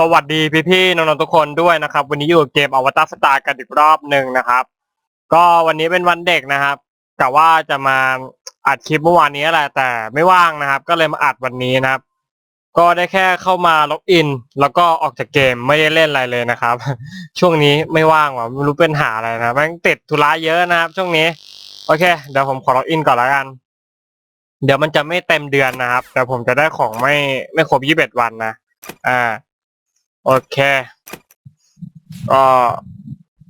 สวัสดีพี่ๆน้องๆทุกคนด้วยนะครับ วันนี้อยู่กับเกมอวตารสตาร์กันอีกรอบหนึ่งนะครับ ก็วันนี้เป็นวันเด็กนะครับกะว่าจะมาอัดคลิปเมื่อวานนี้แหละแต่ไม่ว่างนะครับ ก็เลยมาอัดวันนี้นะครับ ก็ได้แค่เข้ามาล็อกอิน แล้วก็ออกจากเกมไม่ได้เล่นอะไรเลยนะครับ ช่วงนี้ไม่ว่างว่ะไม่รู้เป็นหาอะไรนะแม่งติดธุระเยอะนะครับ ช่วงนี้โอเค เดี๋ยวผมขอล็อกอินก่อนแล้วกัน เดี๋ยวมันจะไม่เต็มเดือนนะครับ แต่ผมจะได้ของไม่ไม่ครบยี่สิบเอ็ดวันนะอ่า โอเคก็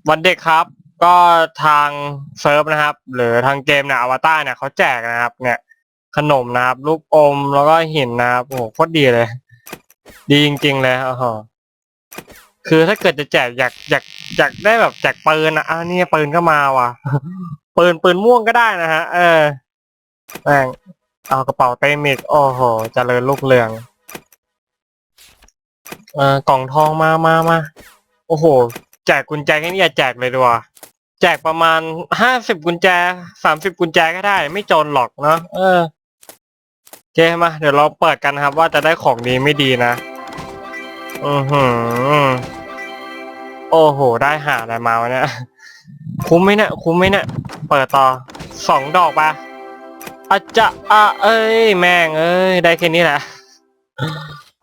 วันเด็กครับ ก็ทางเซิร์ฟนะครับ หรือทางเกมเนี่ยอวตารเนี่ยเขาแจกนะครับ เนี่ย ขนมนะครับ ลูกอมแล้วก็หินนะครับโอ้โหโคตรดีเลย ดีจริงๆเลยโอ้โหคือถ้าเกิดจะแจกอยากอยากอยากได้แบบแจกปืนอะอ่านี่ปืนก็มาว่ะ ปืนปืนม่วงก็ได้นะฮะ เออแม่งเอากระเป๋าเต็มอีกโอ้โหเจริญลูกเรือง เออกล่องทองมามามาโอ้โห แจกกุญแจแค่นี้อย่าแจกเลยดีกว่าแจกประมาณห้าสิบกุญแจสามสิบกุญแจก็ได้ ไม่จนหรอกเนาะเออโอเคมาเดี๋ยวเราเปิดกันครับ ว่าจะได้ของดีไม่ดีนะ อือหือ โอ้โห ได้หาอะไรมาวะเนี่ย คุ้มไหมเนี่ย คุ้มไหมเนี่ย เปิดต่อสองดอกปะอาจจะอะเอ้ย แม่งเอ้ย ได้แค่นี้แหละ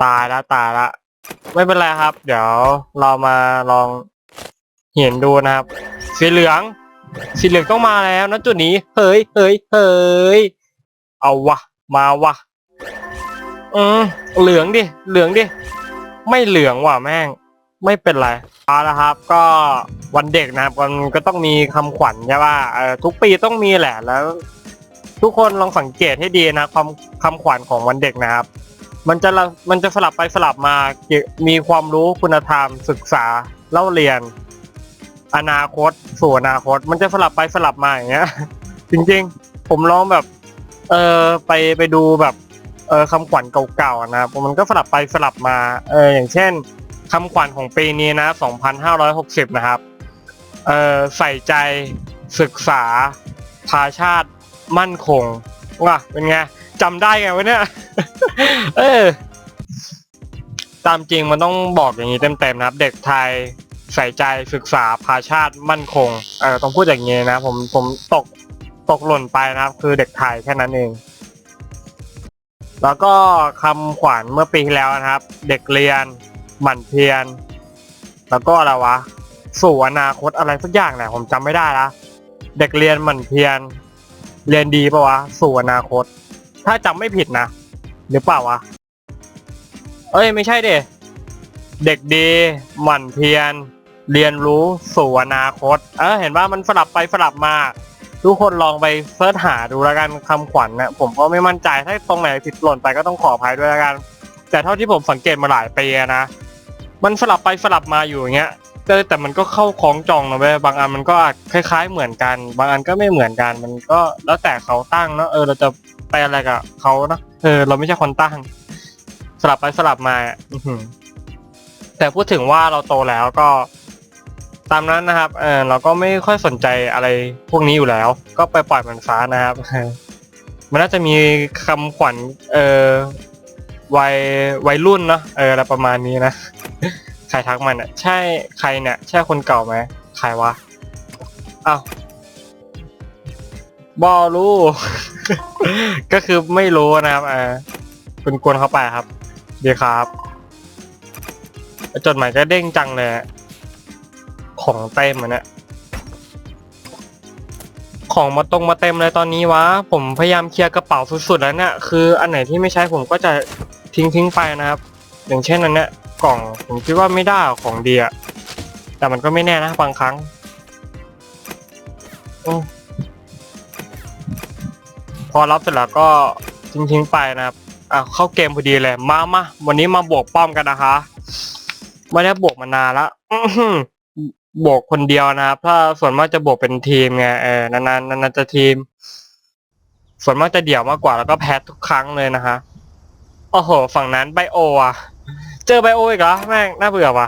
ตายละตายละ ไม่เป็นไรครับ เดี๋ยวเรามาลองเห็นดูนะครับ สีเหลือง สีเหลืองต้องมาแล้วนะจุดนี้ เฮ้ยเฮ้ยเฮ้ยเอาวะ มาวะอืมเหลืองดิ เหลืองดิ ไม่เหลืองว่ะแม่ง ไม่เป็นไรเอาละครับ ก็วันเด็กนะครับมันก็ต้องมีคำขวัญใช่ป่ะเออทุกปีต้องมีแหละแล้ว ทุกคนลองสังเกตให้ดีนะคำคำขวัญของวันเด็กนะครับ มันจะละมันจะสลับไปสลับมาเกี่ยวมีความรู้คุณธรรม ศึกษาเล่าเรียน อนาคต สู่อนาคต มันจะสลับไปสลับมาอย่างเงี้ย จริงๆ ผมลองแบบ เออไปไปดูแบบเออคำขวัญเก่าๆนะครับมันก็สลับไปสลับมาเอออย่างเช่นคำขวัญของปีนี้นะ 2560 นะครับเออใส่ใจศึกษาพาชาติมั่นคงว่ะเป็นไง จำได้ไงวะเนี่ย เออ ตามจริงมันต้องบอกอย่างนี้เต็มๆนะครับ เด็กไทยใส่ใจศึกษาพาชาติมั่นคง เออต้องพูดอย่างนี้นะ ผมผมตกตกหล่นไปนะครับ คือเด็กไทยแค่นั้นเอง แล้วก็คำขวัญเมื่อปีที่แล้วนะครับ เด็กเรียน หมั่นเพียร แล้วก็อะไรวะ สู่อนาคตอะไรสักอย่างแหละผมจำไม่ได้ละ เด็กเรียนหมั่นเพียร เรียนดีปะวะ สู่อนาคต ถ้าจำไม่ผิดนะหรือเปล่าวะ เอ้ยไม่ใช่เด็เด็กดี หมั่นเพียร เรียนรู้สู่อนาคต เออเห็นว่ามันสลับไปสลับมา ทุกคนลองไปเสิร์ชหาดูแล้วกันคำขวัญนะผมก็ไม่มั่นใจถ้าตรงไหนผิดหล่นไปก็ต้องขออภัยด้วยแล้วกัน แต่เท่าที่ผมสังเกตมาหลายปีอะนะ มันสลับไปสลับมาอยู่อย่างเงี้ยแต่แต่มันก็เข้าคล้องจองนะเว้ยบางอันมันก็คล้าย ๆ เหมือนกัน บางอันก็ไม่เหมือนกัน มันก็แล้วแต่เขาตั้งเนาะเออเราจะ ไปอะไรกับเขาเนาะเออ เราไม่ใช่คนตั้ง สลับไปสลับมาอะอื้อหือแต่พูดถึงว่าเราโตแล้วก็ตามนั้นนะครับ เออเราก็ไม่ค่อยสนใจอะไรพวกนี้อยู่แล้ว ก็ไปปล่อยมันฟ้านะครับ มันน่าจะมีคำขวัญ เออวัยวัยรุ่นเนาะ เอออะไรประมาณนี้นะ ใครทักมันอะ ใช่ใครเนี่ย ใช่คนเก่าไหม ใครวะ อ้าวบอรู้ ก็คือไม่รู้นะครับเออคุณกวนเข้าไปครับ ดีครับ จดหมายก็เด้งจังเลยของเต็มอันเนี้ยของมาตรงมาเต็มเลยตอนนี้วะ ผมพยายามเคลียร์กระเป๋าสุดๆแล้วเนี่ยคืออันไหนที่ไม่ใช้ผมก็จะทิ้งทิ้งๆไปนะครับ อย่างเช่นอันเนี้ยกล่องผมคิดว่าไม่ได้ของดีอะแต่มันก็ไม่แน่นะบางครั้งอ พอรับเสร็จแล้วก็ทิ้งทิ้งๆไปนะครับอะเข้าเกมพอดีเลย มามาวันนี้มาบวกป้อมกันนะคะ ไม่ได้บวกมานานละบวกคนเดียวนะครับถ้าส่วนมากจะบวกเป็นทีมไงเออนานๆนานๆจะทีม ส่วนมากจะเดี่ยวมากกว่าแล้วก็แพ้ทุกครั้งเลยนะคะโอ้โห ฝั่งนั้นไบโออะ เจอไบโออีกเหรอแม่งน่าเบื่อว่ะ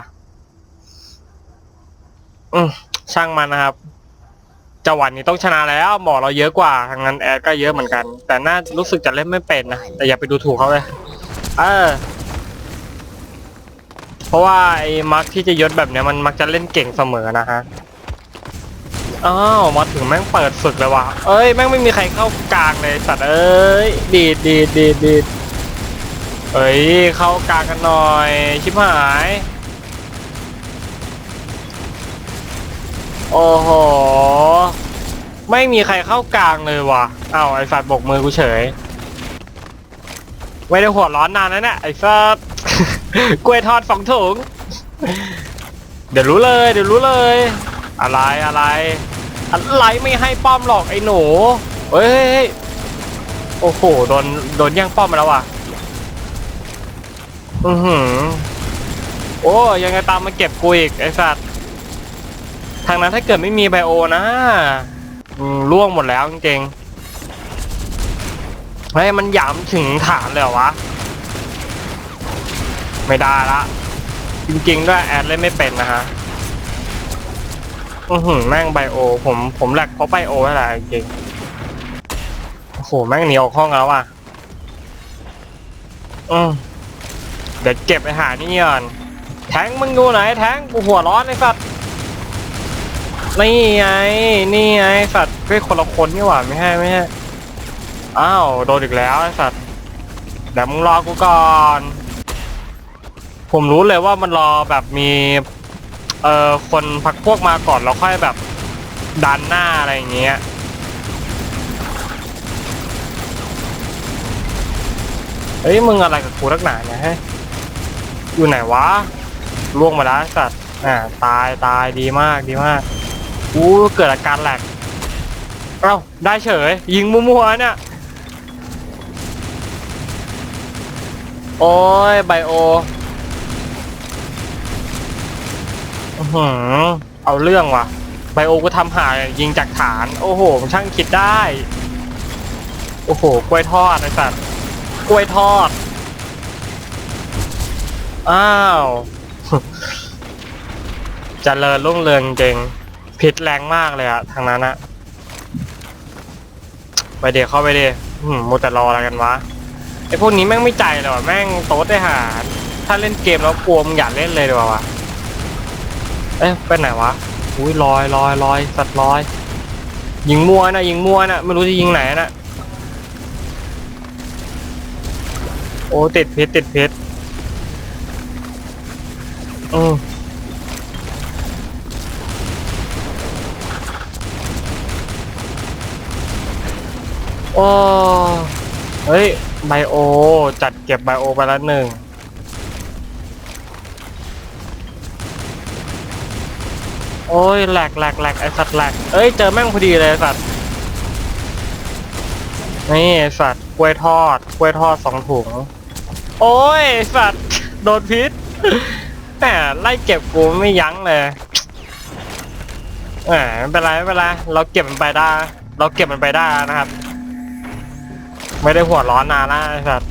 อืมช่างมันนะครับ จังหวะนี้ต้องชนะแล้วหมอเราเยอะกว่าทางนั้นแอดก็เยอะเหมือนกัน แต่น่ารู้สึกจะเล่นไม่เป็นนะแต่อย่าไปดูถูกเขาเลยเออเพราะว่าไอ้มักที่จะยศแบบเนี้ยมันมักจะเล่นเก่งเสมอนะฮะอ้าวมาถึงแม่งเปิดศึกเลยว่ะเอ้ยแม่งไม่มีใครเข้ากลางเลยสัตว์เอ้ยดีดดีดดีดดีดเอ้ยเข้ากลางกันหน่อย ชิบหาย โอ้โห ไม่มีใครเข้ากลางเลยว่ะอ้าไอ้สัตว์บกมือกูเฉย ไม่ได้หัวร้อนนานแล้วเนี่ยไอ้สัตว์ กล้วยทอดสองถุง เดี๋ยวรู้เลย เดี๋ยวรู้เลย อะไรอะไร อะไรไม่ให้ป้อมหรอกไอ้หนูเฮ้ยเฮ้ยเฮ้ยโอ้โห โดน โดนแย่งป้อมมาแล้วว่ะ อือหือ โอ้ยังไงตามมาเก็บกูอีกไอ้สัตว์ ทางนั้นถ้าเกิดไม่มีไบโอนะอืมล่วงหมดแล้วจริงๆเฮ้ยมันหยามถึงฐานเลยเหรอวะ ไม่ได้ละ จริงๆด้วยแอดเล่นไม่เป็นนะฮะอือหือแม่งไบโอ ผมผมแหลกเพราะไบโอนั่นแหละจริงโอ้โหแม่งหนีออกห้องแล้วอะอืมเดี๋ยวเก็บไปหานี่ก่อนแทงมึงดูไหนแทงกูหัวร้อนไอ้สัตว์ นี่ไง นี่ไงสัตว์เป็นคนละคนนี่หว่าไม่ใช่ไม่ใช่อ้าวโดนอีกแล้วไอ้สัตว์เดี๋ยวมึงรอกูก่อน ผมรู้เลยว่ามันรอแบบมี เอ่อคนพักพวกมาก่อนแล้วค่อยแบบดันหน้าอะไรอย่างเงี้ยเฮ้ยมึงอะไรกับกูรักหนาเนี่ยฮะอยู่ไหนวะล่วงมาแล้วสัตว์อ่าตายตายดีมากดีมาก อู้เกิดอาการแหลกเอ้าได้เฉย ยิงมัวๆเนี่ย โอ้ยไบโออื้อหือเอาเรื่องว่ะ ไบโอก็ทำหายยิงจากฐาน โอ้โหช่างคิดได้ โอ้โห กล้วยทอดไอ้สัตว์กล้วยทอด อ้าวเจริญรุ่งเรืองจริง ผิดแรงมากเลยอะทางนั้นอะไปเดี๋ยวเข้าไปเดิอืมมัวแต่รออะไรกันวะไอพวกนี้แม่งไม่ใจเลยว่ะแม่งโต๊ดได้หาถ้าเล่นเกมแล้วกลัวมึงอยากเล่นเลยดีกว่าวะเอ๊ะไปไหนวะอุ้ยลอยลอยลอยสัตว์ลอย ยิงมัวนะยิงมัวนะไม่รู้จะยิงไหนนะโอ้ติดเพิษติดเพิษอืม โอ้เฮ้ยไบโอ จัดเก็บไบโอไปแล้วหนึ่งโอ้ยแหลกแหลกแหลกไอสัตว์แหลกเอ้ย เจอแม่งพอดีเลยสัตว์นี่สัตว์กล้วยทอดกล้วยทอดสองถุง โอ้ยสัตว์โดนพิษแหมไล่เก็บกูไม่ยั้งเลยแหมไม่เป็นไรไม่เป็นไรเราเก็บมันไปได้ เราเก็บมันไปได้นะครับ ไม่ได้หัวร้อนนานนะไอ้สัตว์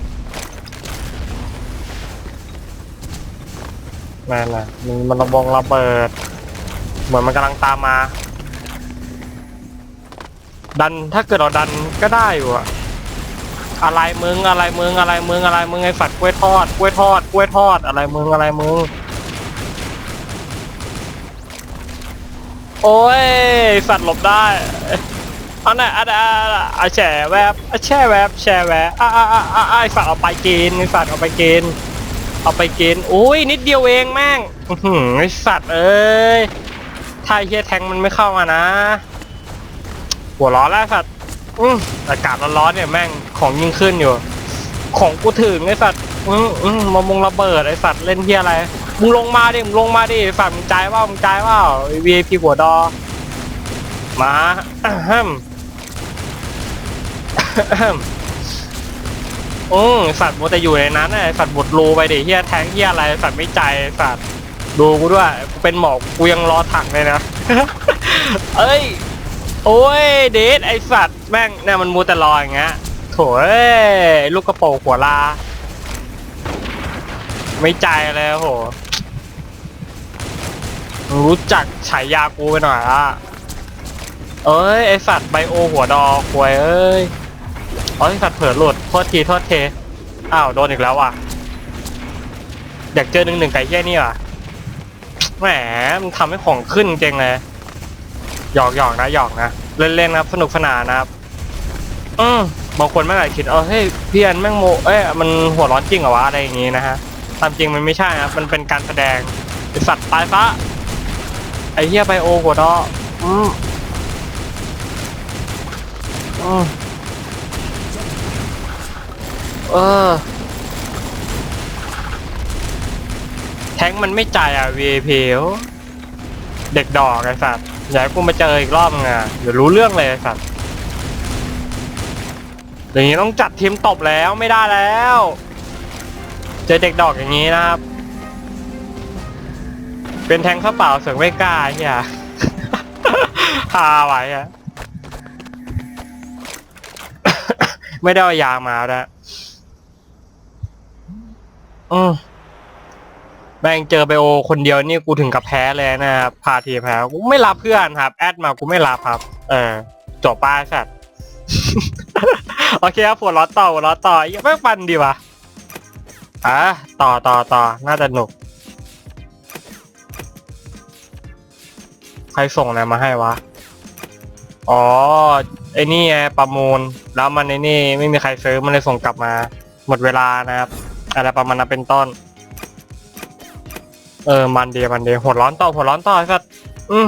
นั่นแหละมันมันระบงระเบิด เหมือนมันกำลังตามมา ดันถ้าเกิดเราดันก็ได้อยู่อะอะไรมึงอะไรมึงอะไรมึงอะไรมึงไอ้สัตว์กล้วยทอดกล้วยทอดกล้วยทอดอะไรมึงอะไรมึงโอ้ยสัตว์หลบได้ เอาหนอะอะอะอะแฉแวบอะแช่แวบแช่แวบอะอะอะอะไอสัตว์เอาไปกินไอสัตว์เอาไปกินเอาไปกินอุ้ยนิดเดียวเองแม่งอื้อหือไอสัตว์เอ้ยถ้าเฮียแทงมันไม่เข้ามานะ หัวร้อนแล้วสัตว์อืมอากาศร้อนๆเนี่ยแม่งของยิงขึ้นอยู่ ของกูถึงไอ้สัตว์อืมอืมมามงระเบิดไอ้สัตว์เล่นเฮียอะไรมึงลงมาดิมึงลงมาดิฝั่งมึงใจว่ามึงใจว่า VIP หัวดอมาอะฮัม อืมสัตว์มัวแต่อยู่ในนั้นน่ะไอสัตว์บดรูไปดิเฮียแทงเฮียอะไรสัตว์ไม่ใจสัตว์ดูกูด้วยกูเป็นหมอกกูยังรอถังเลยนะ เอ้ย โอ้ยเดทไอสัตว์แม่งเนี่ยมันมูแต่รออย่างเงี้ยโถเอ้ยลูกกระโปรงหัวลา ไม่ใจเลยโหรู้จักฉายากูไปหน่อยละเอ้ยไอสัตว์ไบโอหัวดอควยเอ้ย อ๋อสัตว์เผลอหลุดโทษทีโทษทีอ้าวโดนอีกแล้วว่ะอยากเจอหนึ่งหนึ่งไก่เหี้ยนี่ว่ะแหมมันทำให้ของขึ้นจริงเลยหยอกหยอกนะหยอกนะเล่นๆนะครับสนุกสนานนะครับอืมบางคนไม่งอาจคิดเออเฮ้ยพี่อันแม่งโมเอ้ยมันหัวร้อนจริงเหรอวะอะไรอย่างงี้นะฮะตามจริงมันไม่ใช่ครับมันเป็นการแสดงสัตว์ตายซะไอเหี้ยไบโอหัวเราะอืมอืม เออ แทงค์มันไม่จ่ายอะ VAP โอ้เด็กดอกไอ้สัตว์อยากให้กูมาเจออีกรอบนึงอะเดี๋ยวรู้เรื่องเลยไอ้สัตว์อย่างนี้ต้องจัดทีมตบแล้วไม่ได้แล้ว เจอเด็กดอกอย่างนี้นะครับ เป็นแทงข้าวเปล่าเสือกไม่กล้าเฮีย ฮาไว้อะไม่ได้เอายามาแล้ว อืมแม่งเจอไบโอคนเดียวนี่กูถึงกับแพ้เลยนะครับพาทีแพ้กูไม่รับเพื่อนครับ แอดมากูไม่รับครับ เออจบป้าสัตว์ โอเคครับปวดล้อต่อปวดล้อต่อยังไม่ฟันดีวะอะต่อต่อต่อน่าจะหนุก ใครส่งอะไรมาให้วะ อ๋อไอ้นี่ไงประมูล แล้วมันไอ้นี่ไม่มีใครซื้อมันเลยส่งกลับมา หมดเวลานะครับ อะไรประมาณนั้นเป็นต้น เออมันเดียมันเดียหัวร้อนต่อหัวร้อนต่อไอ้สัสอืม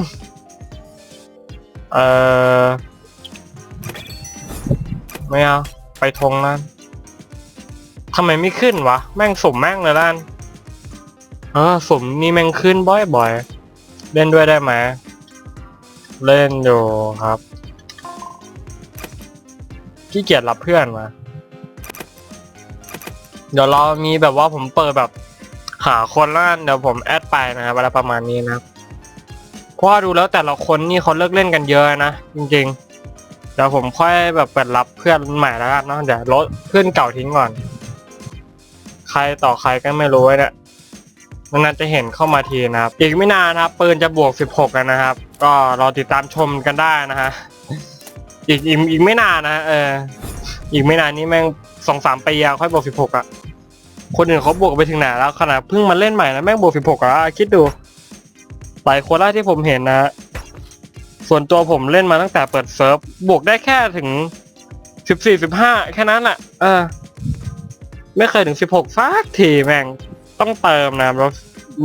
เออไม่เอาไปทงนั่นทำไมไม่ขึ้นวะ แม่งสุ่มแม่งเลยล้านเออสุ่มนี่แม่งขึ้นบ่อยๆ เล่นด้วยได้ไหมเล่นอยู่ครับขี้เกียจรับเพื่อนมา เดี๋ยวเรามีแบบว่าผมเปิดแบบหาคนแล้วกันเดี๋ยวผมแอดไปนะครับอะไรประมาณนี้นะครับเพราะว่าดูแล้วแต่ละคนนี่เขาเลิกเล่นกันเยอะนะจริงๆเดี๋ยวผมค่อยแบบเปิดรับเพื่อนใหม่แล้วกันเนาะเดี๋ยวลดเพื่อนเก่าทิ้งก่อน ใครต่อใครก็ไม่รู้เนี่ยนานๆจะเห็นเข้ามาทีนะครับ อีกไม่นานนะครับปืนจะบวก 16กันนะครับ ก็รอติดตามชมกันได้นะฮะอีกอีกอีกไม่นานนะเออ อีกไม่นานนี้แม่งสองสามปีอะค่อยบวก16อะคนอื่นเขาบวกไปถึงไหนแล้วขนาดเพิ่งมาเล่นใหม่นะแม่งบวกสิบหกอะคิดดู หลายคนแรกที่ผมเห็นนะ ส่วนตัวผมเล่นมาตั้งแต่เปิดเซิร์ฟบวกได้แค่ถึงสิบสี่สิบห้าแค่นั้นแหละเออ ไม่เคยถึงสิบหกสักทีแม่งต้องเติมนะแล้ว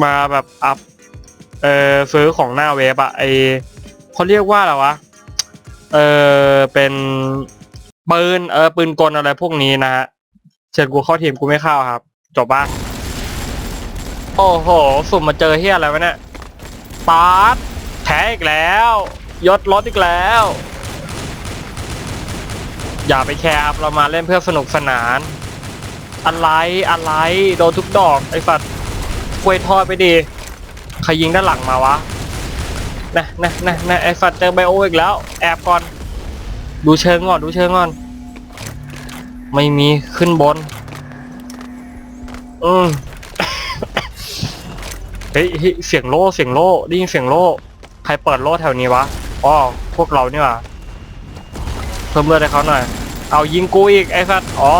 มาแบบอัพเออซื้อของหน้าเว็บอะไอเขาเรียกว่าอะไรวะเออเป็น ปืนเออปืนกลอะไรพวกนี้นะฮะเชิญกูเข้าทีมกูไม่เข้าครับ จบปะโอ้โห สุ่มมาเจอเฮียอะไรวะเนี่ยปาร์ตแพ้อีกแล้ว ยศลดอีกแล้ว อย่าไปแคร์ครับเรามาเล่นเพื่อสนุกสนาน อะไรอะไรโดนทุกดอก ไอ้สัตว์ควยทอดไปดีใครยิงด้านหลังมาวะนะนะนะนะไอ้สัตว์เจอไบโออีกแล้ว แอบก่อน ดูเชิงก่อน ดูเชิงก่อน ไม่มีขึ้นบน อืม เฮ้ยเฮ้ยเสียงโล่เสียงโล่ได้ยินเสียงโล่ใครเปิดโล่แถวนี้วะอ๋อพวกเรานี่หว่าเพิ่มเลือดให้เขาหน่อย เอายิงกูอีกไอ้สัตว์อ๋อ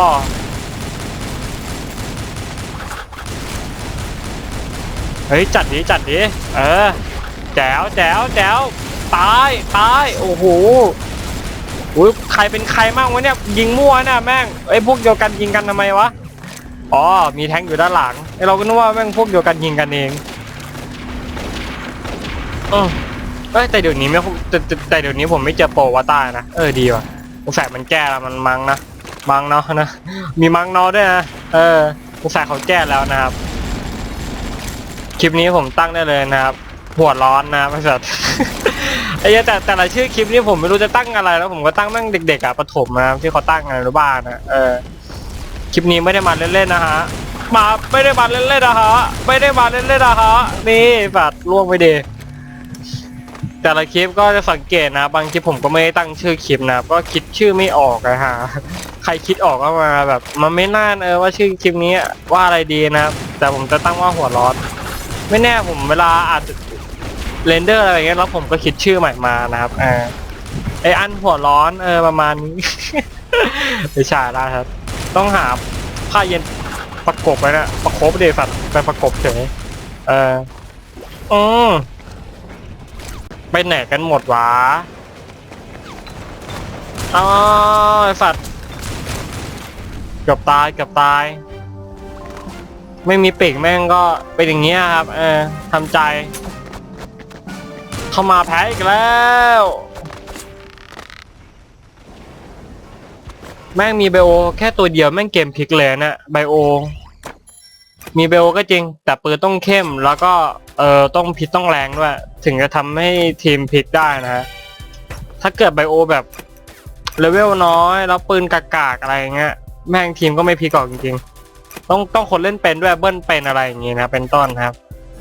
เฮ้ยจัดดีจัดดีเออแจ๋วแจ๋วแจ๋วตายตายโอ้โห อุ้ยใครเป็นใครมั่งวะเนี่ยยิงมั่วเนี่ยแม่งไอ้พวกเดียวกันยิงกันทำไมวะอ๋อมีแทงอยู่ด้านหลังไอ้เราก็นึกว่าแม่งพวกเดียวกันยิงกันเองเอ้แต่เดี๋ยวนี้ไม่แต่แต่เดี๋ยวนี้ผมไม่เจอโปรวาต้านะเออดีว่ะสงสัยมันแก้แล้วมันมังนะมังเนาะนะมีมังเนาะด้วยนะเออสงสัยเขาแก้แล้วนะครับคลิปนี้ผมตั้งได้เลยนะครับ หัวร้อนนะครับไอ้สัสไอ้แต่แต่ละชื่อคลิปนี่ผมไม่รู้จะตั้งอะไรแล้วผมก็ตั้งแม่งเด็กๆอะประถมนะที่เขาตั้งกันอนุบาลนะเออคลิปนี้ไม่ได้มาเล่นๆนะฮะมาไม่ได้มาเล่นๆนะฮะไม่ได้มาเล่นๆนะฮะนี่ฝัดล่วงไปเดีแต่ละคลิปก็จะสังเกตนะ บางคลิปผมก็ไม่ได้ตั้งชื่อคลิปนะก็คิดชื่อไม่ออกนะฮะใครคิดออกก็มาแบบมันไม่น่าเออว่าชื่อคลิปนี้ว่าอะไรดีนะแต่ผมจะตั้งว่าหัวร้อนไม่แน่ผมเวลาอาจจะ เรนเดอร์อะไรเงี้ยแล้วผมก็คิดชื่อใหม่มานะครับเออไออันหัวร้อนเออประมาณนี้ ไม่ใช่ล้ครับ ต้องหาผ้าเย็นประกบไปนะประคบเดสัตว์ไปประกบเฉยเอออืมไปไหนกันหมดวะอ๋อไอสัตว์เกือบตายเกือบตาย ไม่มีปีกแม่งก็เป็นอย่างเงี้ยครับ เออทำใจ เข้ามาแพ้อีกแล้ว แม่งมีไบโอ แค่ตัวเดียวแม่งเกมพลิกเลยนะไบโอ มีไบโอก็จริง แต่ปืนต้องเข้มแล้วก็เออต้องพิษต้องแรงด้วย ถึงจะทำให้ทีมพลิกได้นะฮะถ้าเกิดไบโอแบบเลเวลน้อยแล้วปืนกากๆอะไรเงี้ยแม่งทีมก็ไม่พลิกออกจริงๆ ต้องต้องคนเล่นเป็นด้วยเบิ้ลเป็นอะไรอย่างงี้นะเป็นต้นครับ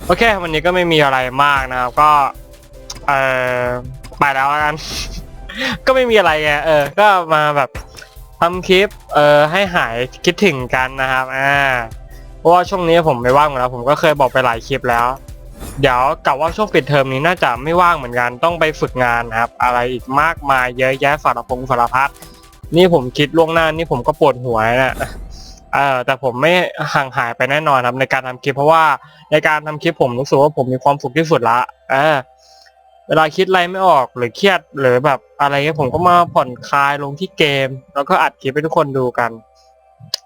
โอเค วันนี้ก็ไม่มีอะไรมากนะครับก็ เออไปแล้วกัน ก็ไม่มีอะไรไงเออ ก็มาแบบทำคลิป เออให้หายคิดถึงกันนะครับอ่าเพราะว่าช่วงนี้ผมไม่ว่างแล้ว ผมก็เคยบอกไปหลายคลิปแล้ว เดี๋ยวกะว่าช่วงปิดเทอมนี้น่าจะไม่ว่างเหมือนกันต้องไปฝึกงานนะครับ อะไรอีกมากมายเยอะแยะสารพงสารพัดนี่ผมคิดล่วงหน้านี่ผมก็ปวดหัวนะเออแต่ผมไม่ห่างหายไปแน่นอนครับในการทำคลิปเพราะว่าในการทำคลิปผมรู้สึกว่าผมมีความสุขที่สุดละ เออ เวลาคิดอะไรไม่ออกหรือเครียดหรือแบบอะไรเงี้ยผมก็มาผ่อนคลายลงที่เกม แล้วก็อัดคลิปให้ทุกคนดูกัน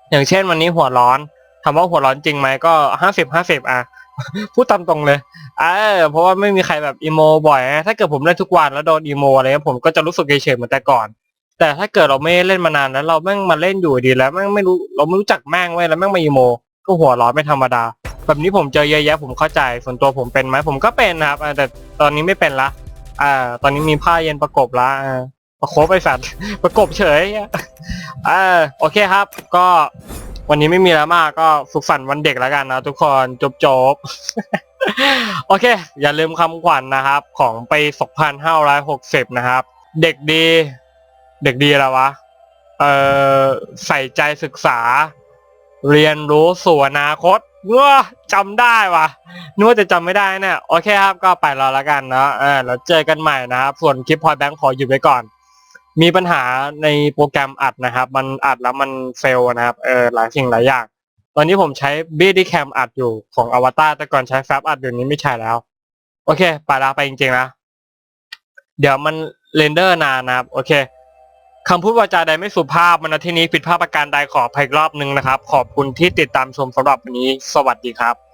อย่างเช่นวันนี้หัวร้อนถามว่าหัวร้อนจริงไหมก็ห้าสิบห้าสิบอะพูดตามตรงเลยเออเพราะว่าไม่มีใครแบบอีโมบ่อย ถ้าเกิดผมเล่นทุกวันแล้วโดนอีโมอะไรเงี้ยผมก็จะรู้สึกเฉยๆเหมือนแต่ก่อน แต่ถ้าเกิดเราไม่เล่นมานานแล้วเราแม่งมาเล่นอยู่ดีแล้วแม่งไม่รู้เราไม่รู้จักแม่งเว้แล้วแม่งมาอีโม ก็หัวร้อนไม่ธรรมดา แบบนี้ผมเจอเยอะแยะผมเข้าใจส่วนตัวผมเป็นไหมผมก็เป็นนะครับแต่ตอนนี้ไม่เป็นละอ่า ตอนนี้มีผ้าเย็นประกบละประคบไปสัตว์ประกบเฉยอ่าโอเคครับ ก็วันนี้ไม่มีแล้วมากก็สุขสันต์วันเด็กแล้วกันนะทุกคนจบจบๆโอเค อย่าลืมคำขวัญนะครับ ของไปี2560 นะครับ เด็กดี เด็กดีแล้ววะ เอ่อ ใส่ใจศึกษา เรียนรู้สู่อนาคต ว้าจำได้วะนึกว่าจะจำไม่ได้เนี่ยโอเคครับก็ไปรอแล้วกันเนาะเออแล้วเจอกันใหม่นะครับส่วนคลิปพอยแบงค์ขอหยุดไว้ก่อน มีปัญหาในโปรแกรมอัดนะครับ มันอัดแล้วมันเฟลนะครับเออหลายสิ่งหลายอย่าง ตอนนี้ผมใช้ b d c a m อัดอยู่ของอวตารแต่ก่อนใช้แฟบอัดอยู่นี้ไม่ใช่แล้ว โอเค ไปล้วไปจริงๆนะ เดี๋ยวมันเรนเดอร์นานนะครับ โอเค คำพูดวาจาใดไม่สุภาพมันที่นี้ผิดพลาดประการใดขออภัยอีกรอบหนึ่งนะครับ ขอบคุณที่ติดตามชมสำหรับวันนี้ สวัสดีครับ